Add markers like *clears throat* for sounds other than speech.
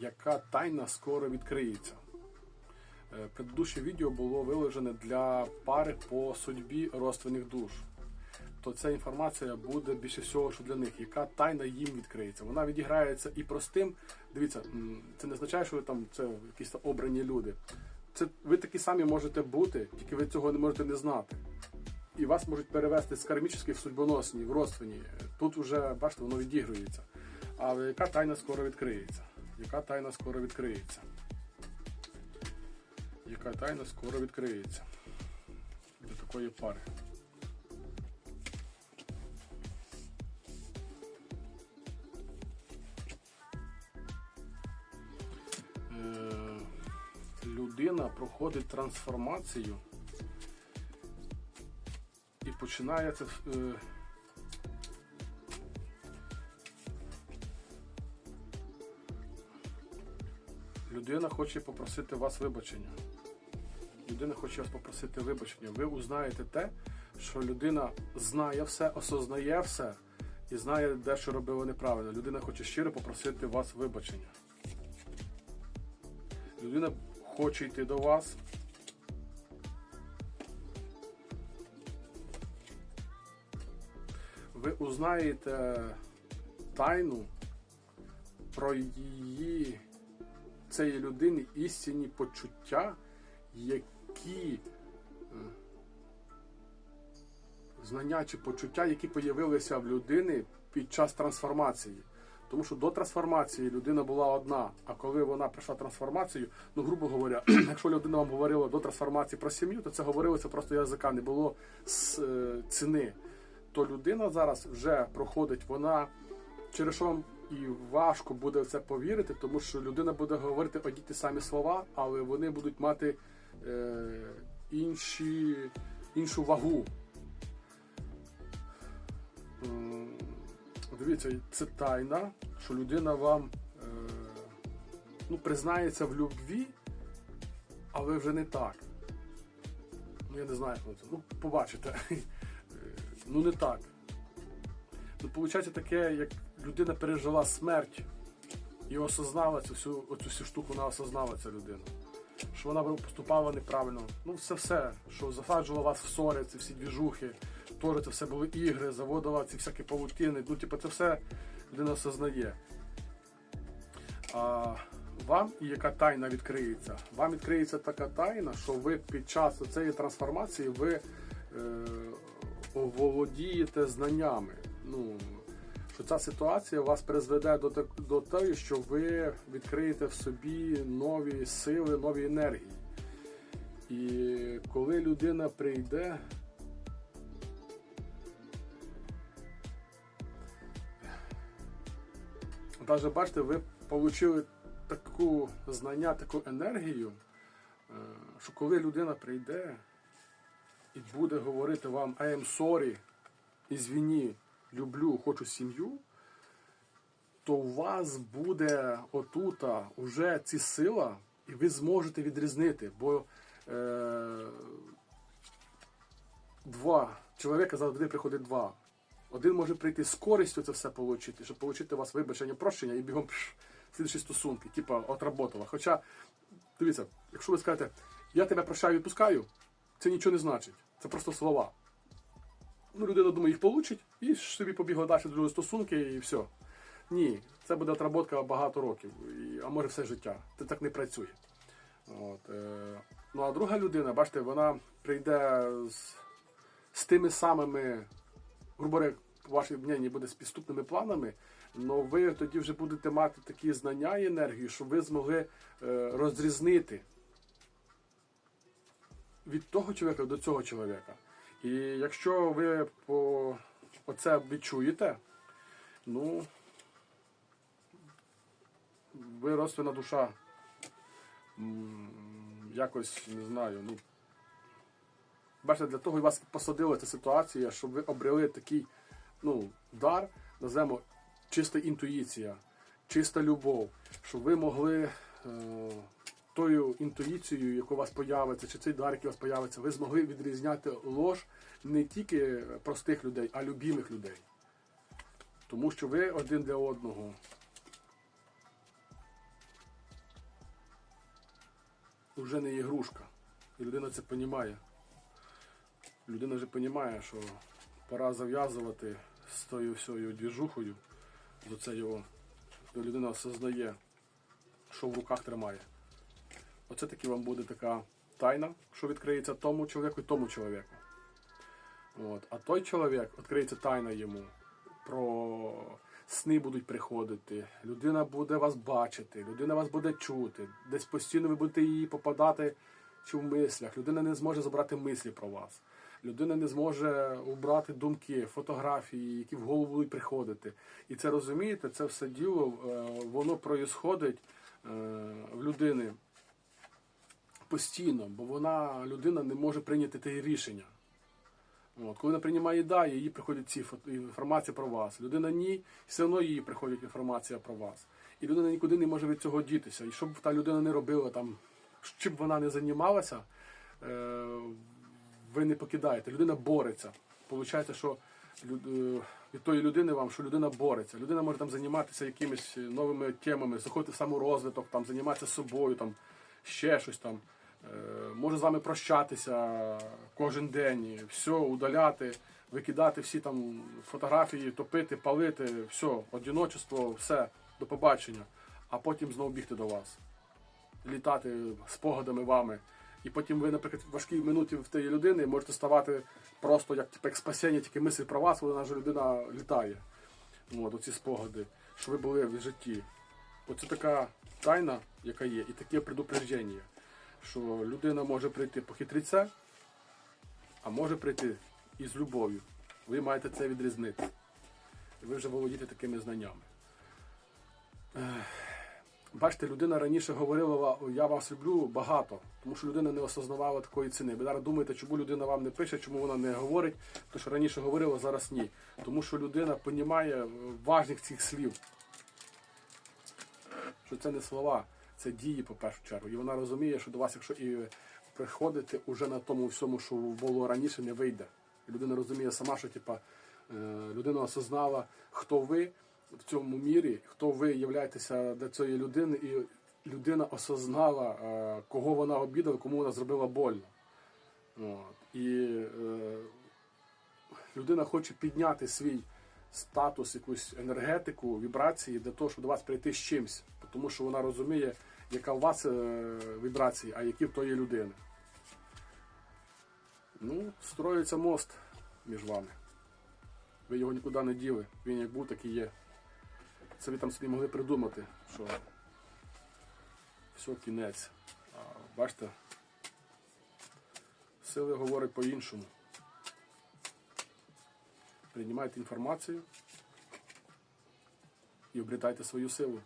яка тайна скоро відкриється. Е, Предыдущее відео було виложене для пари по судьбі родственних душ. То ця інформація буде більше всього, що для них, яка тайна їм відкриється. Вона відіграється і простим. Дивіться, це не означає, що ви там це якісь обрані люди. Це ви такі самі можете бути, тільки ви цього не можете не знати. І вас можуть перевести з кармічної в судьбоносні, в родственні. Тут вже, бачите, воно відігрується. Але яка тайна скоро відкриється? Яка тайна скоро відкриється? Яка тайна скоро відкриється? До такої пари. Е, Людина проходить трансформацію і починає це. Людина хоче попросити вас вибачення. Людина хоче вас попросити вибачення. Ви узнаєте те, що людина знає все, осознає все і знає, де що робила неправильно. Людина хоче щиро попросити вас вибачення. Людина хоче йти до вас. Ви узнаєте тайну про її цієї людини істинні почуття, які е, знання чи почуття, які появилися в людини під час трансформації. Тому що до трансформації людина була одна, а коли вона пройшла трансформацію, ну грубо говоря, *clears throat* якщо людина вам говорила до трансформації про сім'ю, то це говорилося просто язика, не було с- е, ціни. То людина зараз вже проходить, вона через що і важко буде в це повірити, тому що людина буде говорити одні ті самі слова, але вони будуть мати е, інші, іншу вагу. Дивіться, це тайна, що людина вам е, ну, признається в любві, але вже не так. Ну, я не знаю, як це. Ну, побачите. *laughs* Е, Ну, не так. Ну, виходить таке, як людина пережила смерть і осознала цю всю, оцю всю штуку, вона осознала ця людина. Що вона поступала неправильно. Ну, все все, що засаджувала вас в ссори, ці всі двіжухи, теж це все були ігри, заводила ці всякі павутини. Ну, типу, це все людина осознає. А вам яка тайна відкриється? Вам відкриється така тайна, що ви під час цієї трансформації ви е, оволодієте знаннями. Ну, що ця ситуація вас призведе до, до того, що ви відкриєте в собі нові сили, нові енергії. І коли людина прийде, навіть бачите, ви отримали таку знання, таку енергію, е, що коли людина прийде і буде говорити вам I am sorry, ізвіні, люблю, хочу сім'ю, то у вас буде отута уже ці сила, і ви зможете відрізнити. Бо е, два чоловіка завжди приходить два. Один може прийти з користю це все отримати, щоб отримати у вас вибачення, прощення і бігом слідчі стосунки, типа отработала. Хоча, дивіться, якщо ви скажете, я тебе прощаю, відпускаю, це нічого не значить. Це просто слова. Ну, людина думає, їх получить, і собі побігла далі другі стосунки, і все. Ні, це буде отработка багато років, і, а може все життя. Це так не працює. От, е, ну а друга людина, бачите, вона прийде з, з тими самими, грубо говоря, ваші мнення буде з підступними планами, але ви тоді вже будете мати такі знання і енергію, щоб ви змогли е, розрізнити від того чоловіка до цього чоловіка. І якщо ви по оце відчуєте, ну ви родственна душа. Якось не знаю. Ну, бачите, для того і вас посадила ця ситуація, щоб ви обрели такий ну, дар, називаємо чиста інтуїція, чиста любов, щоб ви могли е, тою інтуїцією, яка у вас появиться, чи цей дар, який у вас появиться, ви змогли відрізняти лож не тільки простих людей, а любимих людей. Тому що ви один для одного вже не ігрушка. І людина це розуміє. Людина вже розуміє, що пора зав'язувати з тою всією двіжухою. До це людина осознає, що в руках тримає. Оце таки вам буде така тайна, що відкриється тому чоловіку і тому чоловіку. От. А той чоловік відкриється тайна йому. Про сни будуть приходити, людина буде вас бачити, людина вас буде чути. Десь постійно ви будете її попадати чи в мислях. Людина не зможе забрати мислі про вас. Людина не зможе убрати думки, фотографії, які в голову будуть приходити. І це розумієте, це все діло, е, воно проїсходить е, в людини постійно, бо вона людина не може прийняти те рішення. От, коли вона приймає да, їй приходять ці інформація про вас. Людина ні, все одно їй приходить інформація про вас. І людина нікуди не може від цього дітися. І що б та людина не робила, там, чим б вона не займалася, е, ви не покидаєте. Людина бореться. Получається, що е, від тої людини вам, що людина бореться. Людина може там займатися якимись новими темами, заходити в саморозвиток, там, займатися собою, там, ще щось там. Е, може з вами прощатися кожен день, все, удаляти, викидати всі там фотографії, топити, палити, все, одиночество, все, до побачення, а потім знову бігти до вас, літати спогадами вами. І потім ви, наприклад, в важкій минуті в тієї людини можете ставати просто як, типу, як спасіння, тільки мислі про вас, вона ж людина літає. От, оці спогади, що ви були в житті. Оце така тайна, яка є, і таке предупреждення, що людина може прийти похитриться, а може прийти із любов'ю. Ви маєте це відрізнити. І ви вже володієте такими знаннями. Бачите, людина раніше говорила, «Ва- я вас люблю багато, тому що людина не осознавала такої ціни. Ви зараз думаєте, чому людина вам не пише, чому вона не говорить, тому що раніше говорила, зараз ні. Тому що людина розуміє важність цих слів що це не слова, це дії по першу чергу. І вона розуміє, що до вас, якщо і приходити уже на тому всьому, що було раніше, не вийде. І людина розуміє сама, що типа, е, людина осознала, хто ви в цьому мірі, хто ви являєтеся для цієї людини, і людина осознала, е, кого вона обідала, кому вона зробила больно. От. І е, людина хоче підняти свій статус, якусь енергетику, вібрації для того, щоб до вас прийти з чимось. Тому що вона розуміє, яка у вас е, вібрації, а які в тої людини. Ну, строїться мост між вами. Ви його нікуди не діли. Він як був, так і є. Це ви там собі могли придумати, що все, кінець. А, бачите, сили говорять по-іншому. Приймайте інформацію і обретайте свою силу.